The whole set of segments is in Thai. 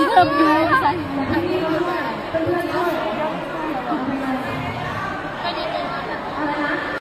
ที่เริ่มยู่ภาษาฮินะ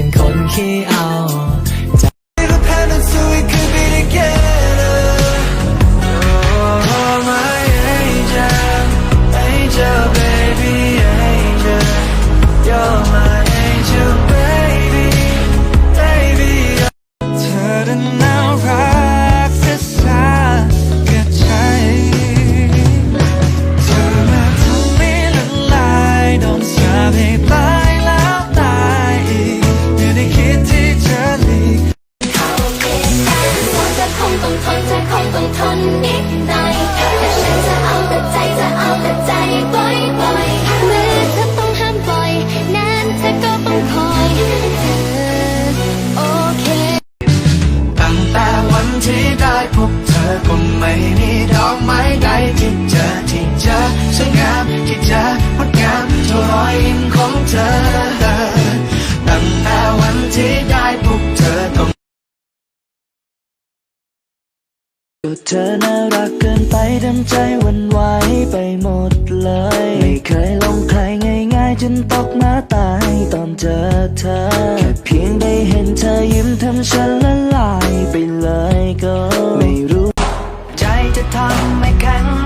เป็นคนขี้เอา ได้พบเธอก็ไม่มีดอกไม้ใดที่เจอที่เจอสวยงามที่เจองดงามเท่ารอยยิ้มของเธอตั้งแต่วันที่ได้พบเธอต้องก็เธอน่ารักเกินไปทำใจวันไหวไปหมดเลย ไม่เคยลงใครไงายจนตกมาตายตอนเจอเธอ แค่เพียงได้เห็นเธอยิ้มทำฉันละลายไปเลยก็ ไม่รู้ ใจจะทำไม่แข็ง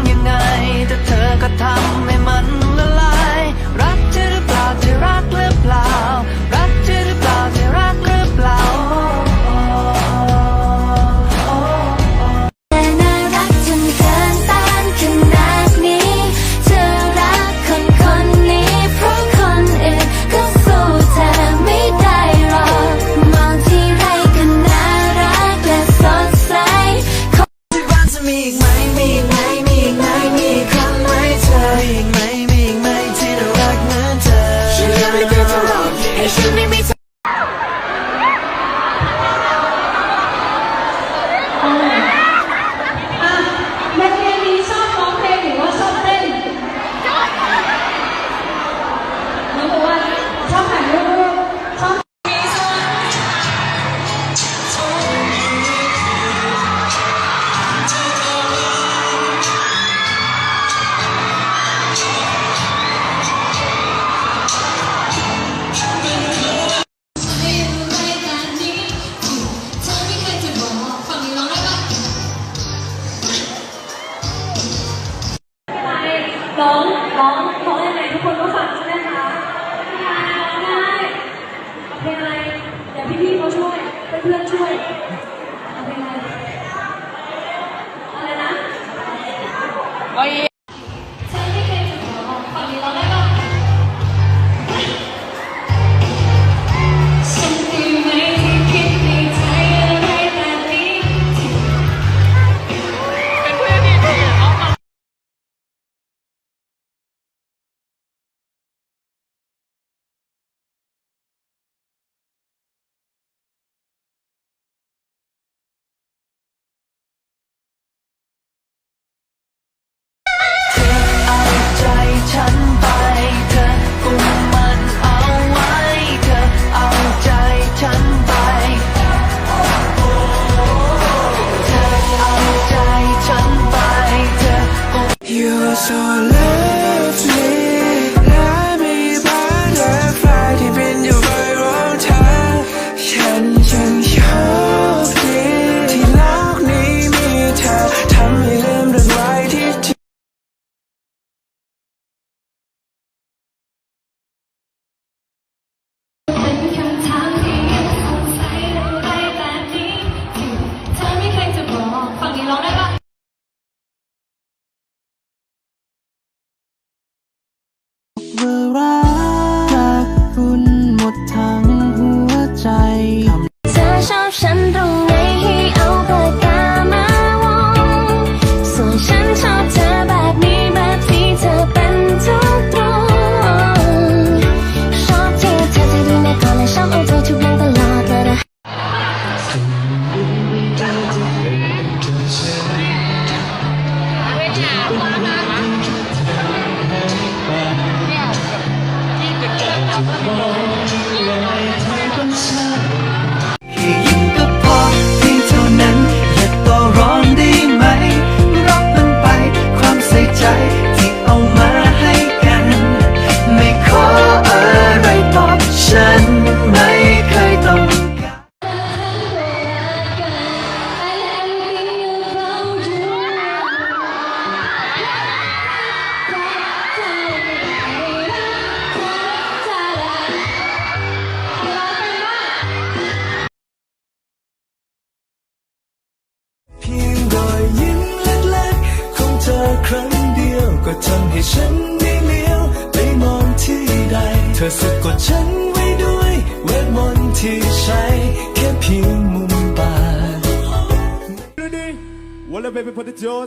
แเป็นพันธุ์จท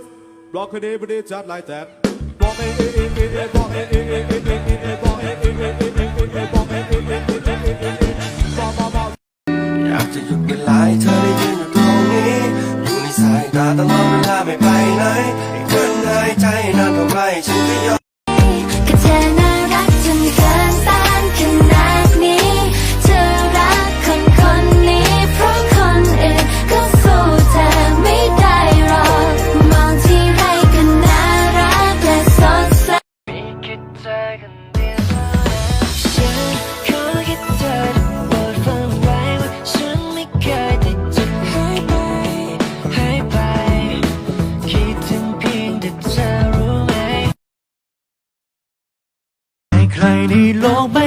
บล็อกคนนี้บดีจัดลายแท็บบล็อกเองเองเองเองเองบล็อกเองเองเองเองเองเองบล็อกเองเองเองเองเองเองบล็อกเองเองเองเองเองเองเองบล็อกบล็อกบล็อกอยากจะหยุดเวลาให้เธอได้ยืนอยู่ตรงนี้อยู่ในสายตาตลอดเวลาไม่ไปไหนอีกวันหายใจนานเท่าไรฉันก็ยอม long, man.